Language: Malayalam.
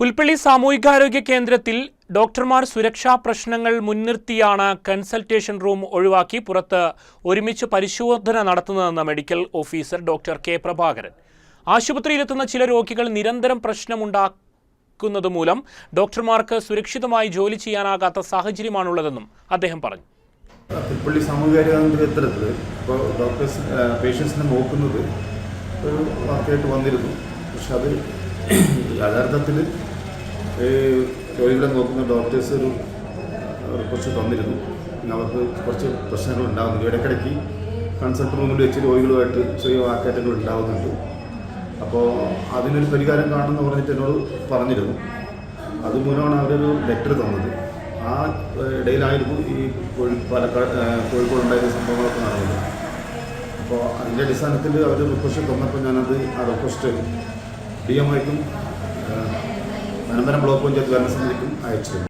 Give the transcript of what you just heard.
പുൽപ്പള്ളി സാമൂഹികാരോഗ്യ കേന്ദ്രത്തിൽ ഡോക്ടർമാർ സുരക്ഷാ പ്രശ്നങ്ങൾ മുൻനിർത്തിയാണ് കൺസൾട്ടേഷൻ റൂം ഒഴിവാക്കി പുറത്ത് ഒരുമിച്ച് പരിശോധന നടത്തുന്നതെന്ന് medical officer doctor K Prabhakaran. ആശുപത്രിയിലെത്തുന്ന ചില രോഗികൾ നിരന്തരം പ്രശ്നമുണ്ടാക്കുന്നത് മൂലം ഡോക്ടർമാർക്ക് സുരക്ഷിതമായി ജോലി ചെയ്യാനാകാത്ത സാഹചര്യമാണുള്ളതെന്നും അദ്ദേഹം പറഞ്ഞു. പുൽപ്പള്ളി സാമൂഹികാരോഗ്യ കേന്ദ്രത്തിൽ നോക്കുന്നത് ഒരു വാർത്തയായിട്ട് വന്നിരുന്നു. പക്ഷെ അത് യഥാർത്ഥത്തിൽ രോഗികളെ നോക്കുന്ന ഡോക്ടേഴ്സ് ഒരു റിപ്പോർട്ട് തന്നിരുന്നു. അവർക്ക് കുറച്ച് പ്രശ്നങ്ങൾ ഉണ്ടാകുന്നുണ്ട്. ഇടയ്ക്കിടയ്ക്ക് കൺസൾട്ട് റൂമിൽ വെച്ച് രോഗികളുമായിട്ട് ചെറിയ വാക്കേറ്റങ്ങൾ ഉണ്ടാകുന്നുണ്ട്. അപ്പോൾ അതിനൊരു പരിഹാരം കാണുമെന്ന് പറഞ്ഞിട്ട് എന്നോട് പറഞ്ഞിരുന്നു. അതുമൂലമാണ് അവരൊരു ലെറ്റർ തന്നത്. ആ ഇടയിലായിരുന്നു ഈ കോഴി പാലക്കാട് കോഴിക്കോടുണ്ടായ സംഭവങ്ങളൊക്കെ നടന്നത്. അപ്പോൾ അതിന്റെ അടിസ്ഥാനത്തിൽ അവർ റിക്വസ്റ്റ് തന്നപ്പോൾ ഞാനത് ആ റിക്വസ്റ്റ് ഡി എം ഐക്കും പനമ്പരം ബ്ലോക്ക് പഞ്ചായത്ത് ഭരണസമിതിക്കും അയച്ചിരുന്നു.